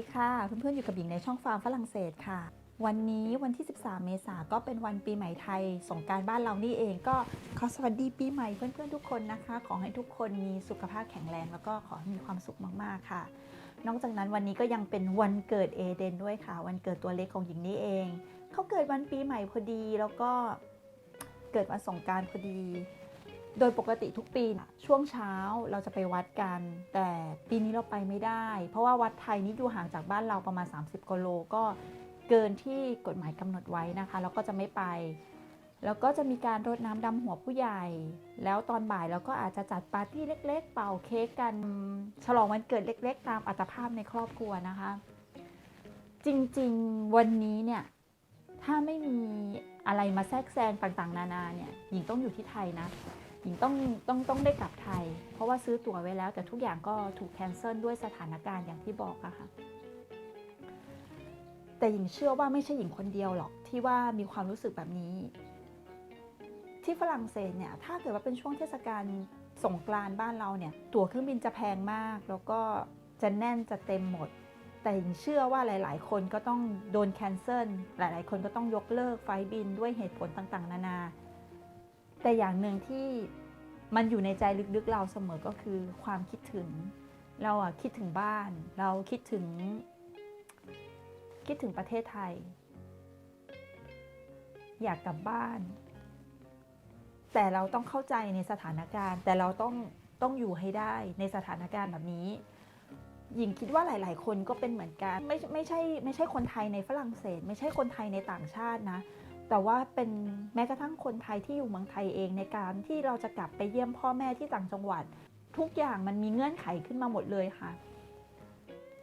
ดีค่ะ เพื่อนๆ อยู่กับหญิงในช่องฟาร์มฝรั่งเศสค่ะ วันนี้วันที่ 13 เมษาก็เป็นวันปีใหม่ไทยสงการบ้านเรานี่เองก็ขอสวัสดีปีใหม่เพื่อนๆ ทุกคนนะคะ ขอให้ทุกคนมีสุขภาพแข็งแรงแล้วก็ขอให้มีความสุขมากๆค่ะ นอกจากนั้นวันนี้ก็ยังเป็นวันเกิดเอเดนด้วยค่ะ วันเกิดตัวเล็กของหญิงนี่เองเขาเกิดวันปีใหม่พอดีแล้วก็เกิดวันสงการพอดี โดยปกติทุกปีช่วงเช้าเราจะไปวัดกัน แต่ปีนี้เราไปไม่ได้ เพราะว่าวัดไทยนี่อยู่ห่างจากบ้านเราประมาณ 30กิโลก็เกินที่กฎหมายกำหนดไว้นะคะ เราก็จะไม่ไป แล้วก็จะมีการรดน้ำดำหัวผู้ใหญ่ แล้วตอนบ่ายเราก็อาจจะจัดปาร์ตี้เล็ก ๆ เป่าเค้กกัน ฉลองวันเกิดเล็ก ๆ ตามอัตภาพในครอบครัวนะคะ จริงๆวันนี้เนี่ยถ้าไม่มีอะไรมาแทรกแซงต่างๆ นานาเนี่ยหญิงต้องอยู่ที่ไทยนะ หญิงต้องต้องต้องได้กลับไทย เพราะว่าซื้อตั๋วไว้แล้ว แต่ทุกอย่างก็ถูกแคนเซิลด้วยสถานการณ์อย่างที่บอกอะค่ะ แต่หญิงเชื่อว่าไม่ใช่หญิงคนเดียวหรอกที่ว่ามีความรู้สึกแบบนี้ ที่ฝรั่งเศสเนี่ยถ้าเกิดว่าเป็นช่วงเทศกาลสงกรานต์บ้านเราเนี่ย ตั๋วเครื่องบินจะแพงมาก แล้วก็จะแน่นจะเต็มหมด แต่หญิงเชื่อว่าหลาย ๆ คนก็ต้องโดนแคนเซิลหลาย ๆ คนก็ต้องยกเลิกไฟล์บินด้วยเหตุผลต่าง ๆ นานา แต่อย่างหนึ่งที่มันอยู่ในใจลึกๆเราเสมอก็คือความคิดถึง เราอะคิดถึงบ้าน เราคิดถึง คิดถึงประเทศไทย อยากกลับบ้าน แต่เราต้องเข้าใจในสถานการณ์ แต่เราต้องต้องอยู่ให้ได้ในสถานการณ์แบบนี้หญิงคิดว่าหลาย ๆ คนก็เป็นเหมือนกัน ไม่ไม่ใช่ไม่ใช่คนไทยในฝรั่งเศส ไม่ใช่คนไทยในต่างชาตินะ แต่ว่าเป็นแม้กระทั่งคนไทยที่อยู่เมืองไทยเองในการที่เราจะกลับไปเยี่ยมพ่อแม่ที่ต่างจังหวัด ทุกอย่างมันมีเงื่อนไขขึ้นมาหมดเลยค่ะ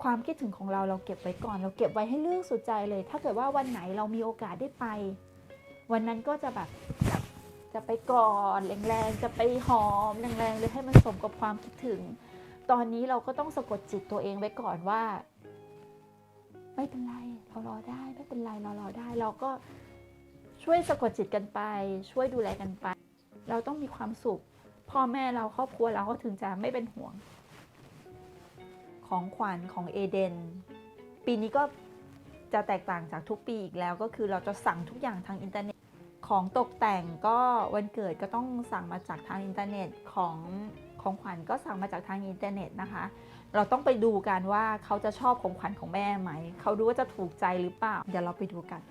ความคิดถึงของเราเราเก็บไว้ก่อน เราเก็บไว้ให้เลือกสุดใจเลย ถ้าเกิดว่าวันไหนเรามีโอกาสได้ไป วันนั้นก็จะแบบจะไปกอดแรงๆ จะไปหอมแรงๆเลยให้มันสมกับความคิดถึง ตอนนี้เราก็ต้องสะกดจิตตัวเองไว้ก่อนว่า ไม่เป็นไรเรารอได้ไม่เป็นไรเรารอได้ เราก็ ช่วยสะกดจิตกันไป ช่วยดูแลกันไป เราต้องมีความสุข พ่อแม่เราครอบครัวเราก็ถึงจะไม่เป็นห่วง ของขวัญของเอเดน ปีนี้ก็จะแตกต่างจากทุกปีอีกแล้วก็คือเราจะสั่งทุกอย่างทางอินเทอร์เน็ต ของตกแต่งก็วันเกิดก็ต้องสั่งมาจากทางอินเทอร์เน็ตของของขวัญก็สั่งมาจากทางอินเทอร์เน็ตนะคะ เราต้องไปดูกันว่าเขาจะชอบของขวัญของแม่ไหม เขาดูว่าจะถูกใจหรือเปล่า เดี๋ยวเราไปดูกัน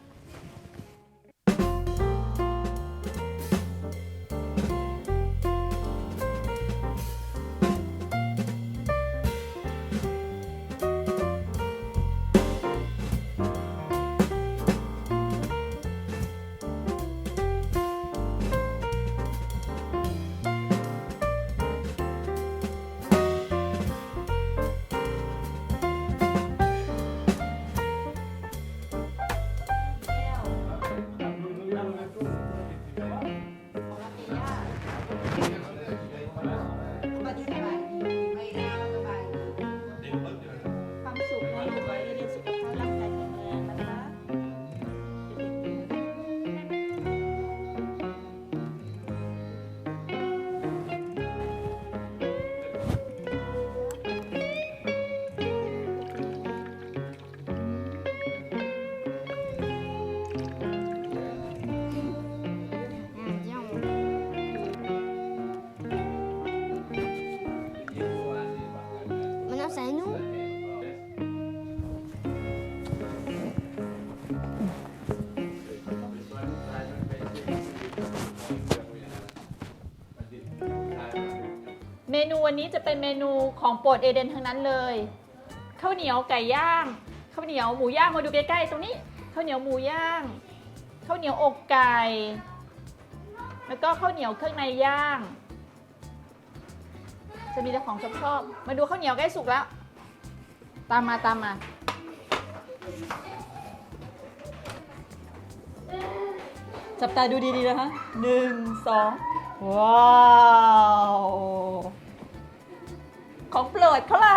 Maintenant, c'est à nous. เมนูวันนี้จะเป็นเมนูของโปรดเอเดนทั้งนั้นเลยข้าวเหนียวไก่ย่างข้าวเหนียวหมูย่างมาดูใกล้ๆตรงนี้ข้าวเหนียวหมูย่างข้าวเหนียวอกไก่ แล้วก็ข้าวเหนียวเครื่องในย่าง จะมีแต่ของชอบชอบมาดูข้าวเหนียวใกล้สุกแล้ว ตามมาตามมา จับตาดูดีๆนะคะหนึ่งสองว้าว ของโปรดเขาละ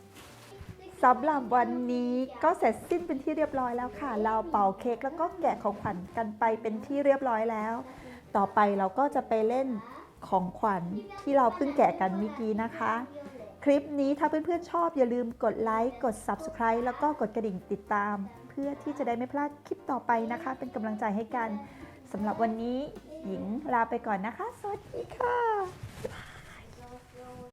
สำหรับวันนี้ก็เสร็จสิ้นเป็นที่เรียบร้อยแล้วค่ะ เราเป่าเค้กแล้วก็แกะของขวัญกันไปเป็นที่เรียบร้อยแล้ว ต่อไปเราก็จะไปเล่นของขวัญที่เราเพิ่งแกะกันเมื่อกี้นะคะ คลิปนี้ถ้าเพื่อนๆชอบอย่าลืมกดไลค์กด Subscribe แล้วก็กดกระดิ่งติดตาม เพื่อที่จะได้ไม่พลาดคลิปต่อไปนะคะ เป็นกำลังใจให้กันสำหรับวันนี้หญิงลาไปก่อนนะคะ สวัสดีค่ะ